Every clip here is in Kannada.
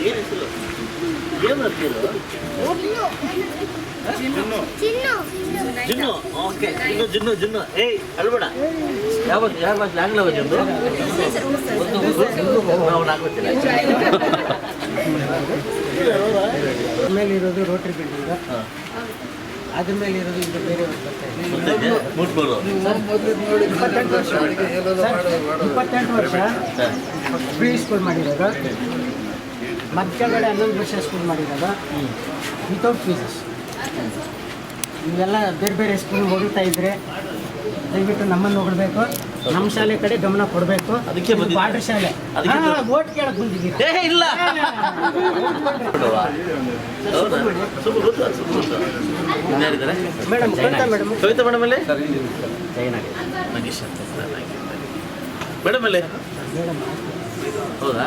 ಏನು ಹೆಸರು ಏನು ಹೆಸರು ಜುನ್ನು ಓಕೆ ಜುನ್ನು ಜುನ್ನು ಜುನ್ನು. ಏಯ್ ಅಳ್ಬೇಡ ಯಾವ ಯಾವ ಭಾಷೆ ಆಂಗ್ಲ ಭಾಷೆ ಒಂದು ಒಂದು ನಾವು ನಾಲ್ಕು ಗೊತ್ತಿಲ್ಲ ಮೇಲೆ ಇರೋದು ರೋಟರಿ ಬಿಲ್ಡಿಂಗ್ ಹಾಂ. ಅದ್ರ ಮೇಲೆ ಇರೋದು ಇದು? ಬೇರೆ ಇಪ್ಪತ್ತೆಂಟು ವರ್ಷ ಪ್ರೀ ಸ್ಕೂಲ್ ಮಾಡಿರೋದು. ಮಧ್ಯಗಡೆ ಹನ್ನೊಂದು ವರ್ಷ ಸ್ಕೂಲ್ ಮಾಡಿರೋದು ವಿತೌಟ್ ಫೀಸಸ್ ಇವೆಲ್ಲ ಬೇರೆ ಬೇರೆ ಸ್ಕೂಲ್ ಹೋಗ್ತಾ ಇದ್ರೆ ದಯವಿಟ್ಟು ನಮ್ಮನ್ನು ನೋಡಬೇಕು ನಮ್ಮ ಶಾಲೆ ಕಡೆ ಗಮನ ಕೊಡಬೇಕು. ಅದಕ್ಕೆ. ಬಾರ್ಡರ್ ಶಾಲೆ. ಓಟ್ ಕೇಳಕ್ ಬಂದಿದ್ದೀರಿ? ಇಲ್ಲ. Madam Kavitha madam. Kavitha madam ಅಲ್ಲಿ? ಮೇಡಮ್ ಅಲ್ಲಿ? ಮೇಡಮ್ ಹೌದಾ?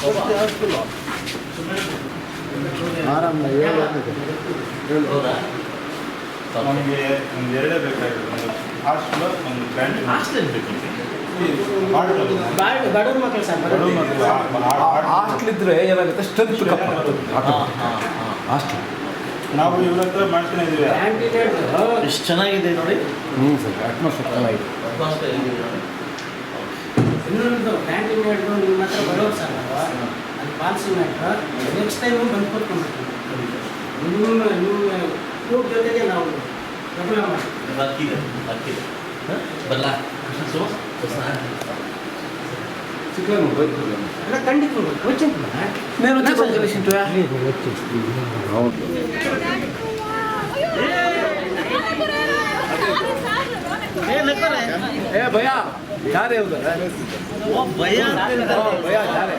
ನೀವು ಹೆಜ್ಜೆ ಇಟ್ಟು ಹೌದಾ? ನಮಗೆ ಒಂದು ಎರಡೇ ಬೇಕಾಗಿರೋದು ಒಂದು ಹಾಸ್ಟೆಲ್ ಒಂದು ಕ್ಯಾಂಟೀನ್ ಹಾಸ್ಟೆಲ್ ಬೇಕು ಬಡವ್ರ ಮಕ್ಕಳು ಸರ್ ಬಡವ್ರು. ಹಾಸ್ಟೆಲ್. ಇದ್ರೆ ಏನಾಗುತ್ತೆ? Strength hostel. ನಾವು ಇವ್ರ ಹತ್ರ ಮಾಡ್ತಾನೆ ಹಿಡ್ದು ಎಷ್ಟು ಚೆನ್ನಾಗಿದೆ ನೋಡಿ. ಹ್ಞೂ ಸರ್. ಅಟ್ಮಾಸ್ಫಿಯರ್ ಚೆನ್ನಾಗಿದೆ. ಅಡ್ವಾನ್ಸ್ ಇದೆ ನೋಡಿ. ಇನ್ನೊಂದು ಕ್ಯಾಂಟೀನ್ ಹಿಡ್ದು ನಿಮ್ಮ ಹತ್ರ ಬರೋರು ಸರ್ ನಾವು ಅದು ಪಾಲಿಸಿ ಮಾಡಿಟ್ಟು ನೆಕ್ಸ್ಟ್ ಟೈಮ್ ಬಂದು ಕೂತ್ಕೊಂಡ್ಬಿಡ್ತೀವಿ ನಿಮ್ಮ ನಿಮ್ಮ ಕೂಟ ಜೊತೆಗೆ ನಾವು ಪ್ರೋಗ್ರಾಮ್ ಮಾಡ್ತೀವಿ ಬರ್ತಿದೆ ಬರ್ತಿದೆ ಬಲ್ಲ ಸೊ ಅಲ್ಲ ಖಂಡಿತ వచ్చింది నేను వచ్చి పలకరించింటివా? ಏ ನಕ್ಕರೆ ఏ భయా ಯಾರೇ ಹೌದಾ ಭಯ ಭಯ ಯಾರೇ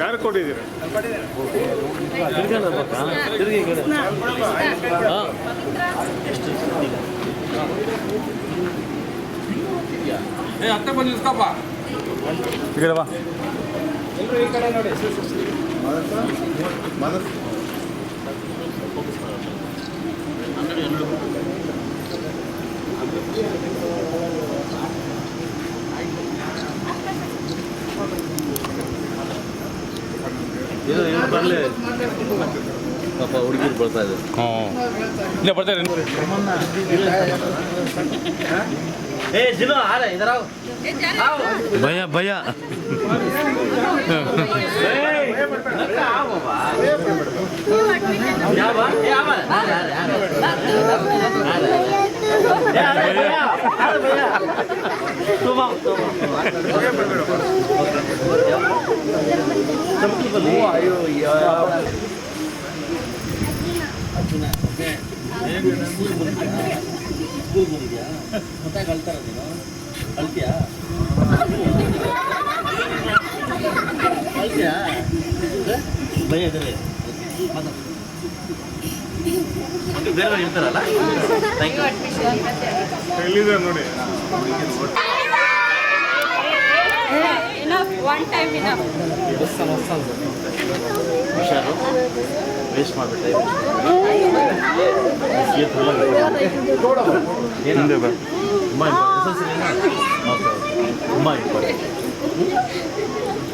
ಯಾರು ಕೊಟ್ಟಿದ್ದೀರಾ ತಿರುಗಿ ಹಾಂ ಎಷ್ಟು ಏ ಅತ್ತೆ ಬಂದು ನಿಲ್ಸ್ಕಪ್ಪ. ಈಗ ಬಾ ಇದು ಇದು ಬರಲಿ ಪಾಪ ಹುಡುಗಿರು ಬರ್ತಾ ಇದ್ದಾರೆ ಇಲ್ಲ ಬರ್ತಾರೆ ಏ ಜಿನು ಆರ ಇದರ ಭಯ ಭಯ. ಯಾವ? ಯಾವ? ಸ್ಕೂಲ್ ಬಂದಿದ್ಯಾ ಮತ್ತೆ ಕಳ್ತಾರ ನೀನು? ಕಳ್ತೀಯಾ? ಕಳ್ತೀಯಾ? ಭಯ ಇದ್ದಾರೆ ಮತ್ತೆ ಬೇರೆ ಇರ್ತಾರಲ್ಲ? ಥ್ಯಾಂಕ್ ಯು ಎಲ್ಲಿದೆ ನೋಡಿ? ಹುಷಾರು. ವೇಸ್ಟ್ ಮಾಡಿಬಿಟ್ಟೆ. ಹಿಂದೆ ಬಾ.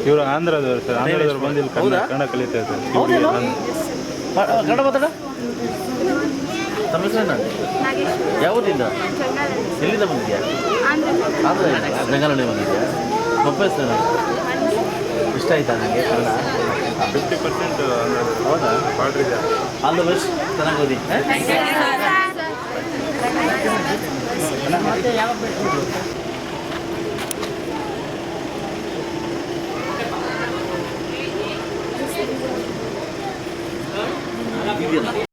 ಇವರು ಆಂಧ್ರದವರು ಸರ್. ಆಂಧ್ರದವರು ಬಂದು ಇಲ್ಲಿ ಕನ್ನಡ? ಕನ್ನಡ ಕಲಿತಾ ಇದ್ದಾರೆ. ಹೌದೇನು ಕನ್ನಡ ಮಾತಾಡ. ತಮ್ಮ ಹೆಸರೇನ ಯಾವೂರಿಂದ? ಎಲ್ಲಿಂದ ಬಂದಿದ್ಯಾ? ಆಂಧ್ರ ಬೆಂಗಾಲಲ್ಲಿ ಬಂದಿದ್ಯಾ? ಪಪ್ಪ ಸರ್ ಇಷ್ಟ ಆಯ್ತಾ ನನಗೆ ಕನ್ನಡ? ಫಿಫ್ಟಿ ಪರ್ಸೆಂಟ್ ಹೌದಾ? ಬಾರ್ಡ್ರ್ ಇದೆ ಆಲ್ ದ ಬೆಸ್ಟ್ ಚೆನ್ನಾಗಿ ಓದಿ ಮತ್ತೆ ಯಾವಾಗ